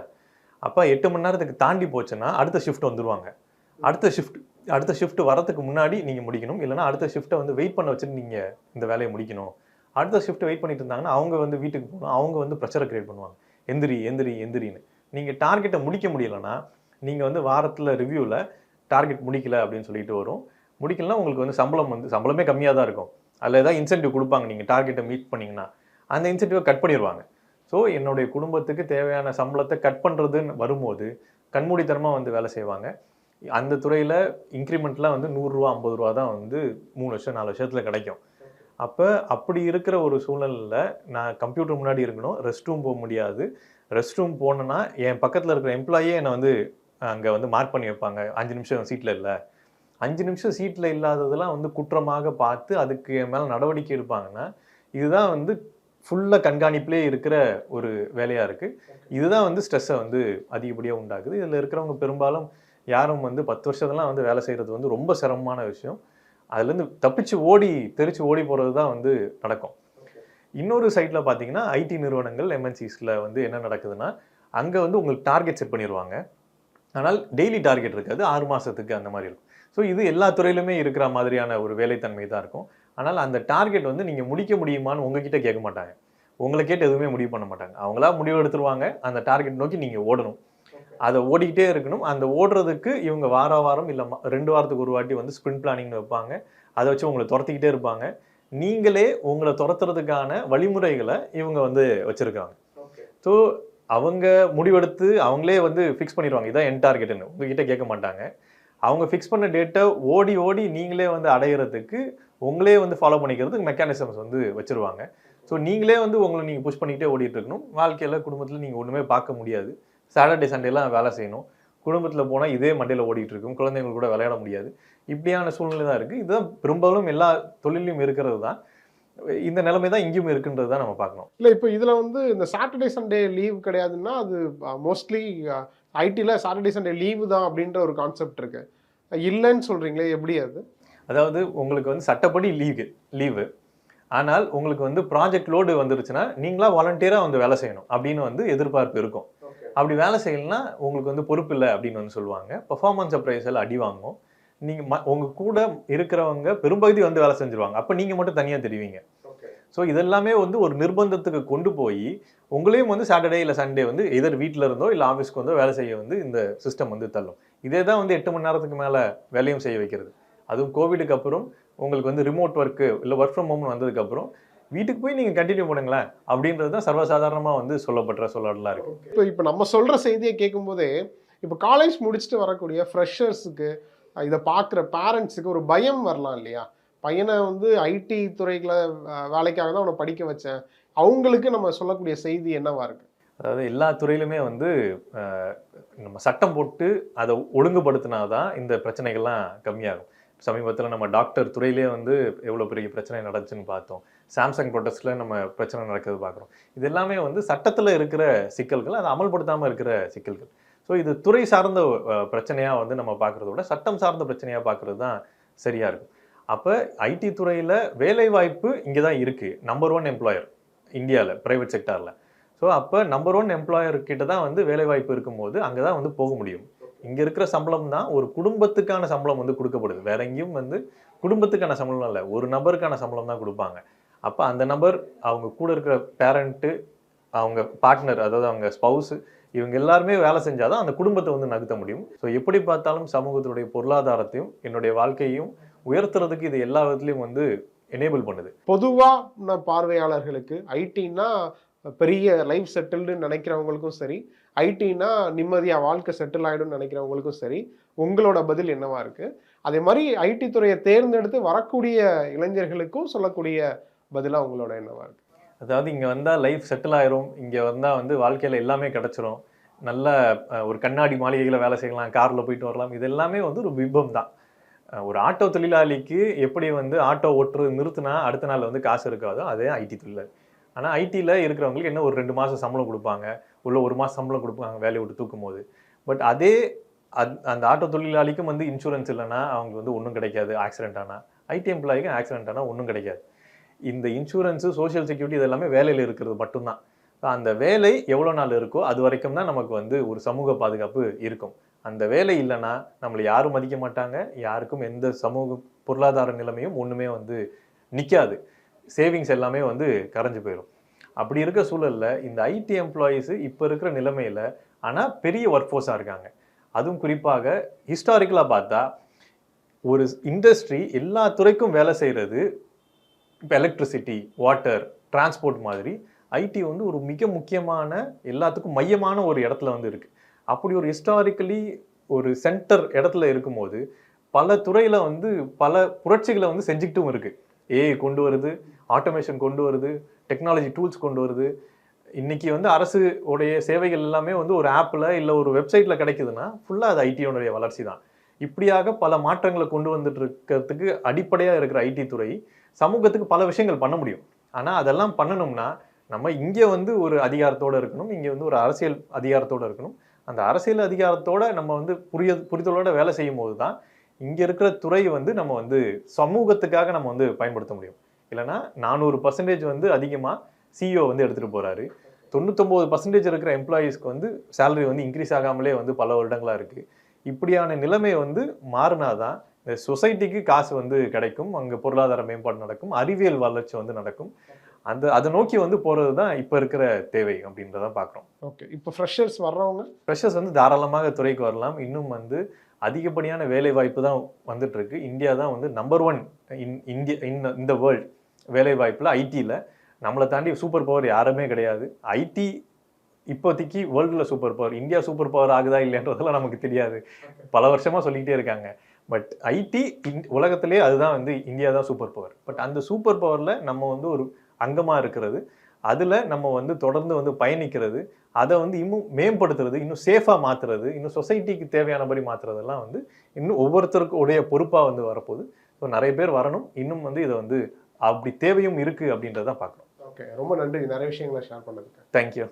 அப்போ எட்டு மணி நேரத்துக்கு தாண்டி போச்சுன்னா அடுத்த ஷிஃப்ட் வந்துடுவாங்க அடுத்த ஷிஃப்ட் அடுத்த ஷிஃப்ட் வரதுக்கு முன்னாடி நீங்கள் முடிக்கணும். இல்லைனா அடுத்த ஷிஃப்ட்டை வந்து வெயிட் பண்ண வச்சுட்டு நீங்கள் இந்த வேலையை முடிக்கணும். அடுத்த ஷிஃப்ட் வெயிட் பண்ணிட்டு இருந்தாங்கன்னா அவங்க வந்து வீட்டுக்கு போகணும். அவங்க வந்து ப்ரெஷரை கிரியேட் பண்ணுவாங்க. எந்திரி எந்திரி எந்திரின்னு. நீங்கள் டார்கெட்டை முடிக்க முடியலன்னா நீங்கள் வந்து வாரத்தில் ரிவ்யூவில் டார்கெட் முடிக்கல அப்படின்னு சொல்லிட்டு வரும். முடிக்கலனா உங்களுக்கு வந்து சம்பளம் வந்து சம்பளமே கம்மியாக தான் இருக்கும். அதில் ஏதாவது இன்சென்டிவ் கொடுப்பாங்க. நீங்கள் டார்கெட்டை மீட் பண்ணிங்கன்னா அந்த இன்சென்டிவை கட் பண்ணிடுவாங்க ஸோ என்னுடைய குடும்பத்துக்கு தேவையான சம்பளத்தை கட் பண்ணுறதுன்னு வரும்போது கண்மூடித்தனமாக வந்து வேலை செய்வாங்க. அந்த துறையில் இன்க்ரிமெண்ட்லாம் வந்து நூறுரூவா ஐம்பது ரூபா தான் வந்து மூணு வருஷம் நாலு வருஷத்தில் கிடைக்கும். அப்போ அப்படி இருக்கிற ஒரு சூழ்நிலையில் நான் கம்ப்யூட்டர் முன்னாடி இருக்கணும் ரெஸ்ட் ரூம் போக முடியாது. ரெஸ்ட் ரூம் போனேன்னா என் பக்கத்தில் இருக்கிற எம்ப்ளாயே என்னை வந்து அங்கே வந்து மார்க் பண்ணி வைப்பாங்க. அஞ்சு நிமிஷம் சீட்டில் இல்லை. அஞ்சு நிமிஷம் சீட்டில் இல்லாததெல்லாம் வந்து குற்றமாக பார்த்து அதுக்கு என் மேலே நடவடிக்கை எடுப்பாங்கன்னா இதுதான் வந்து ஃபுல்லாக கண்காணிப்பிலே இருக்கிற ஒரு வேலையாக இருக்குது இதுதான் வந்து ஸ்ட்ரெஸ்ஸை வந்து அதிகப்படியாக உண்டாக்குது. இதில் இருக்கிறவங்க பெரும்பாலும் யாரும் வந்து பத்து வருஷத்துலாம் வந்து வேலை செய்கிறது வந்து ரொம்ப சிரமமான விஷயம். அதுலேருந்து தப்பிச்சு ஓடி தெரிச்சு ஓடி போகிறது தான் வந்து நடக்கும். இன்னொரு சைட்டில் பார்த்தீங்கன்னா ஐடி நிறுவனங்கள் எம்என்சிஸில் வந்து என்ன நடக்குதுன்னா அங்கே வந்து உங்களுக்கு டார்கெட் செட் பண்ணிடுவாங்க ஆனால் டெய்லி டார்கெட் இருக்காது ஆறு மாதத்துக்கு அந்த மாதிரி இருக்கும். ஸோ இது எல்லா துறையிலுமே இருக்கிற மாதிரியான ஒரு வேலைத்தன்மை தான் இருக்கும். ஆனால் அந்த டார்கெட் வந்து நீங்கள் முடிக்க முடியுமான்னு உங்ககிட்ட கேட்க மாட்டாங்க. உங்களை கேட்டு எதுவுமே முடிவு பண்ண மாட்டாங்க. அவங்களா முடிவு எடுத்துருவாங்க. அந்த டார்கெட் நோக்கி நீங்கள் ஓடணும். அதை ஓடிக்கிட்டே இருக்கணும். அந்த ஓடுறதுக்கு இவங்க வார வாரம் இல்லை ரெண்டு வாரத்துக்கு ஒரு வாட்டி வந்து ஸ்பிரிண்ட் பிளானிங்னு வைப்பாங்க. அதை வச்சு உங்களை துரத்திக்கிட்டே இருப்பாங்க. நீங்களே உங்களை துரத்துறதுக்கான வழிமுறைகளை இவங்க வந்து வச்சுருக்காங்க. ஸோ அவங்க முடிவெடுத்து அவங்களே வந்து ஃபிக்ஸ் பண்ணிடுவாங்க. இதான் என் டார்கெட்டுன்னு உங்ககிட்ட கேட்க மாட்டாங்க. அவங்க ஃபிக்ஸ் பண்ண டேட்டை ஓடி ஓடி நீங்களே வந்து அடையிறதுக்கு உங்களே வந்து ஃபாலோ பண்ணிக்கிறதுக்கு மெக்கானிசம்ஸ் வந்து வச்சுருவாங்க. ஸோ நீங்களே வந்து உங்களை நீங்கள் புஷ் பண்ணிக்கிட்டே ஓடிட்டு இருக்கணும். வாழ்க்கையில் குடும்பத்தில் நீங்கள் ஒன்றுமே பார்க்க முடியாது. சாட்டர்டே சண்டேலாம் வேலை செய்யணும். குடும்பத்தில் போனால் இதே மண்டையில் ஓடிட்டு இருக்கும் குழந்தைங்க கூட விளையாட முடியாது. இப்படியான சூழ்நிலை தான் இருக்குது இதுதான் பெரும்பாலும் எல்லா தொழிலையும் இருக்கிறது தான். இந்த நிலைமை தான் இங்கேயும் இருக்குன்றது தான் நம்ம பார்க்கணும். இல்லை இப்போ இதில் வந்து இந்த சாட்டர்டே சண்டே லீவ் கிடையாதுன்னா அது மோஸ்ட்லி ஐடியில் சாட்டர்டே சண்டே லீவு தான் அப்படின்ற ஒரு கான்செப்ட் இருக்கு. இல்லைன்னு சொல்கிறீங்களே எப்படி அது? அதாவது உங்களுக்கு வந்து சட்டப்படி லீவு லீவு ஆனால் உங்களுக்கு வந்து ப்ராஜெக்ட் லோடு வந்துருச்சுன்னா நீங்களா வாலண்டியராக வந்து வேலை செய்யணும் அப்படின்னு வந்து எதிர்பார்ப்பு இருக்கும். அப்படி வேலை செய்யலைன்னா உங்களுக்கு வந்து பொறுப்பு இல்லை அப்படின்னு வந்து சொல்லுவாங்க. பெர்ஃபார்மன்ஸ் அப்ரைசல் அடி வாங்கும். நீங்க ம- உங்க கூட இருக்கிறவங்க பெரும்பகுதி வந்து வேலை செஞ்சுருவாங்க. அப்ப நீங்க மட்டும் தனியா தெரிவிங்க. ஸோ இதெல்லாமே வந்து ஒரு நிர்பந்தத்துக்கு கொண்டு போய் உங்களையும் வந்து சாட்டர்டே இல்லை சண்டே வந்து எதர் வீட்டில் இருந்தோ இல்லை ஆஃபீஸ்க்கு வந்தோ வேலை செய்ய வந்து இந்த சிஸ்டம் வந்து தள்ளும். இதே தான் வந்து எட்டு மணி நேரத்துக்கு மேலே வேலையும் செய்ய வைக்கிறது. அதுவும் கோவிடுக்கு அப்புறம் உங்களுக்கு வந்து ரிமோட் ஒர்க்கு இல்லை ஒர்க் ஃப்ரம் ஹோம்னு வந்ததுக்கப்புறம் வீட்டுக்கு போய் நீங்கள் கண்டினியூ பண்ணுங்களேன். அப்படின்றது தான் சர்வசாதாரணமாக வந்து சொல்லப்படுற சொல்லலாம் இருக்கு. இப்போ இப்போ நம்ம சொல்ற செய்தியை கேட்கும்போதே இப்போ காலேஜ் முடிச்சுட்டு வரக்கூடிய ஃப்ரெஷர்ஸுக்கு இதை பார்க்குற பேரண்ட்ஸுக்கு ஒரு பயம் வரலாம் இல்லையா? பையனை வந்து ஐடி துறைகளை வேலைக்காக தான் அவனை படிக்க வச்சேன். அவங்களுக்கு நம்ம சொல்லக்கூடிய செய்தி என்னவா இருக்கு? அதாவது எல்லா துறையிலுமே வந்து நம்ம சட்டம் போட்டு அதை ஒழுங்குபடுத்தினா தான் இந்த பிரச்சனைகள்லாம் கம்மியாகும். சமீபத்தில் நம்ம டாக்டர் துறையிலே வந்து எவ்வளோ பெரிய பிரச்சனை நடந்துச்சுன்னு பார்த்தோம். சாம்சங் ப்ரொடெஸ்ட்டில் நம்ம பிரச்சனை நடக்கிறது பார்க்குறோம். இது எல்லாமே வந்து சட்டத்தில் இருக்கிற சிக்கல்கள் அதை அமல்படுத்தாமல் இருக்கிற சிக்கல்கள். ஸோ இது துறை சார்ந்த பிரச்சனையாக வந்து நம்ம பார்க்குறத விட சட்டம் சார்ந்த பிரச்சனையாக பார்க்குறது தான் சரியாக இருக்கும். அப்போ ஐடி துறையில் வேலைவாய்ப்பு இங்கே தான் இருக்குது நம்பர் ஒன் எம்ப்ளாயர் இந்தியாவில் ப்ரைவேட் செக்டாரில் ஸோ அப்போ நம்பர் ஒன் எம்ப்ளாயர்கிட்ட தான் வந்து வேலைவாய்ப்பு இருக்கும்போது அங்கே தான் வந்து போக முடியும். இங்கே இருக்கிற சம்பளம் தான் ஒரு குடும்பத்துக்கான சம்பளம் வந்து கொடுக்கப்படுது. வேற எங்கேயும் வந்து குடும்பத்துக்கான சம்பளம் இல்லை ஒரு நபருக்கான சம்பளம் தான் கொடுப்பாங்க. அப்போ அந்த நபர் அவங்க கூட இருக்கிற பேரண்ட்டு அவங்க பார்ட்னர் அதாவது அவங்க ஸ்பவுஸு இவங்க எல்லாருமே வேலை செஞ்சால் தான் அந்த குடும்பத்தை வந்து நகர்த்த முடியும். ஸோ எப்படி பார்த்தாலும் சமூகத்தினுடைய பொருளாதாரத்தையும் என்னுடைய வாழ்க்கையையும் உயர்த்துறதுக்கு இது எல்லா விதத்துலையும் வந்து எனேபிள் பண்ணுது. பொதுவாக பார்வையாளர்களுக்கு ஐடின்னா பெரிய லைஃப் செட்டில்டு நினைக்கிறவங்களுக்கும் சரி ஐடினா நிம்மதியாக வாழ்க்கை செட்டில் ஆகிடும்னு நினைக்கிறவங்களுக்கும் சரி உங்களோட பதில் என்னவா இருக்குது அதே மாதிரி ஐடி துறையை தேர்ந்தெடுத்து வரக்கூடிய இளைஞர்களுக்கும் சொல்லக்கூடிய பதிலாக உங்களோட என்னவா இருக்கு? அதாவது இங்கே வந்தால் லைஃப் செட்டில் ஆயிரும். இங்கே வந்தால் வந்து வாழ்க்கையில் எல்லாமே கிடச்சிரும். நல்ல ஒரு கண்ணாடி மாளிகையில் வேலை செய்யலாம் காரில் போயிட்டு வரலாம். இது எல்லாமே வந்து ஒரு பிம்பம் தான். ஒரு ஆட்டோ தொழிலாளிக்கு எப்படி வந்து ஆட்டோ ஓட்டுறது நிறுத்தினா அடுத்த நாள் வந்து காசு இருக்காதோ அதே ஐடி தொழிலாளி. ஆனால் ஐடியில் இருக்கிறவங்களுக்கு என்ன ஒரு ரெண்டு மாதம் சம்பளம் கொடுப்பாங்க? உள்ள ஒரு மாதம் சம்பளம் கொடுப்பாங்க வேலையை விட்டு தூக்கும் போது பட் அதே அந் அந்த ஆட்டோ தொழிலாளிக்கும் வந்து இன்சூரன்ஸ் இல்லைன்னா அவங்களுக்கு வந்து ஒன்றும் கிடைக்காது. ஆக்சிடென்ட் ஆனால் ஐடி எம்ப்ளாய்க்கும் ஆக்சிடென்ட் ஆனால் ஒன்றும் கிடைக்காது. இந்த இன்சூரன்ஸு சோஷியல் செக்யூரிட்டி இதெல்லாமே வேலையில் இருக்கிறது மட்டும்தான். அந்த வேலை எவ்வளோ நாள் இருக்கோ அது வரைக்கும் தான் நமக்கு வந்து ஒரு சமூக பாதுகாப்பு இருக்கும். அந்த வேலை இல்லைன்னா நம்மளை யாரும் மதிக்க மாட்டாங்க. யாருக்கும் எந்த சமூக பொருளாதார நிலைமையும் ஒன்றுமே வந்து நிற்காது சேவிங்ஸ் எல்லாமே வந்து கரைஞ்சு போயிடும் அப்படி இருக்க சூழலில் இந்த ஐடி எம்ப்ளாயீஸு இப்போ இருக்கிற நிலைமையில் ஆனால் பெரிய ஒர்க் ஃபோர்ஸாக இருக்காங்க. அதுவும் குறிப்பாக ஹிஸ்டாரிக்கலாக பார்த்தா ஒரு இண்டஸ்ட்ரி எல்லா துறைக்கும் வேலை செய்கிறது இப்போ எலக்ட்ரிசிட்டி வாட்டர் டிரான்ஸ்போர்ட் மாதிரி ஐடி வந்து ஒரு மிக முக்கியமான எல்லாத்துக்கும் மையமான ஒரு இடத்துல வந்து இருக்குது அப்படி ஒரு ஹிஸ்டாரிக்கலி ஒரு சென்டர் இடத்துல இருக்கும்போது பல துறையில் வந்து பல புரட்சிகளை வந்து செஞ்சுக்கிட்டும் இருக்குது ஏஐ கொண்டு வருது ஆட்டோமேஷன் கொண்டு வருது டெக்னாலஜி டூல்ஸ் கொண்டு வருது. இன்றைக்கி வந்து அரசு உடைய சேவைகள் எல்லாமே வந்து ஒரு ஆப்பில் இல்லை ஒரு வெப்சைட்டில் கிடைக்குதுன்னா ஃபுல்லாக அது ஐடியோனுடைய வளர்ச்சி தான். இப்படியாக பல மாற்றங்களை கொண்டு வந்துட்டு இருக்கிறதுக்கு அடிப்படையாக இருக்கிற ஐடி துறை சமூகத்துக்கு பல விஷயங்கள் பண்ண முடியும். ஆனால் அதெல்லாம் பண்ணணும்னா நம்ம இங்கே வந்து ஒரு அதிகாரத்தோடு இருக்கணும் இங்கே வந்து ஒரு அரசியல் அதிகாரத்தோடு இருக்கணும். அந்த அரசியல் அதிகாரத்தோட நம்ம வந்து புரிய புரிதலோட வேலை செய்யும் போது தான் இங்கே இருக்கிற துறை வந்து நம்ம வந்து சமூகத்துக்காக நம்ம வந்து பயன்படுத்த முடியும். இல்லைன்னா நானூறு பர்சன்டேஜ் வந்து அதிகமாக சிஇஓ வந்து எடுத்துகிட்டு போகிறாரு தொண்ணூத்தொம்பது பர்சன்டேஜ் இருக்கிற எம்ப்ளாயீஸ்க்கு வந்து சேலரி வந்து இன்க்ரீஸ் ஆகாமலே வந்து பல வருடங்களாக இருக்குது இப்படியான நிலைமை வந்து மாறினா தான் சொசைட்டிக்கு காசு வந்து கிடைக்கும் அங்கே பொருளாதார மேம்பாடு நடக்கும் அறிவியல் வளர்ச்சி வந்து நடக்கும். அந்த அதை நோக்கி வந்து போகிறது தான் இப்போ இருக்கிற தேவை அப்படின்றத பார்க்குறோம் ஓகே இப்போ ஃப்ரெஷர்ஸ் வர்றவங்க? ஃப்ரெஷர்ஸ் வந்து தாராளமாக துறைக்கு வரலாம். இன்னும் வந்து அதிகப்படியான வேலை வாய்ப்பு தான் வந்துட்டு இருக்கு இந்தியா தான் வந்து number one in India in இந்த வேர்ல்ட் வேலை வாய்ப்பில் ஐடியில் நம்மளை தாண்டி சூப்பர் பவர் யாருமே கிடையாது. ஐடி இப்போதைக்கு வேர்ல்டில் super power India super power ஆகுதா இல்லைன்றதெல்லாம் நமக்கு தெரியாது. பல வருஷமாக சொல்லிக்கிட்டே இருக்காங்க. பட் ஐடி உலகத்திலே அதுதான் வந்து இந்தியா தான் சூப்பர் பவர் பட் அந்த சூப்பர் பவரில் நம்ம வந்து ஒரு அங்கமாக இருக்கிறது. அதில் நம்ம வந்து தொடர்ந்து வந்து பயணிக்கிறது. அதை வந்து இன்னும் மேம்படுத்துறது இன்னும் சேஃபாக மாற்றுறது இன்னும் சொசைட்டிக்கு தேவையானபடி மாற்றுறதெல்லாம் வந்து இன்னும் ஒவ்வொருத்தருக்கு உடைய பொறுப்பாக வந்து வரப்போகுது. ஸோ நிறைய பேர் வரணும். இன்னும் வந்து இதை வந்து அப்படி தேவையும் இருக்குது அப்படின்றத பார்க்குறோம் ஓகே ரொம்ப நன்றி. நிறைய விஷயங்களை ஷேர் பண்ணதுக்கு. தேங்க்யூ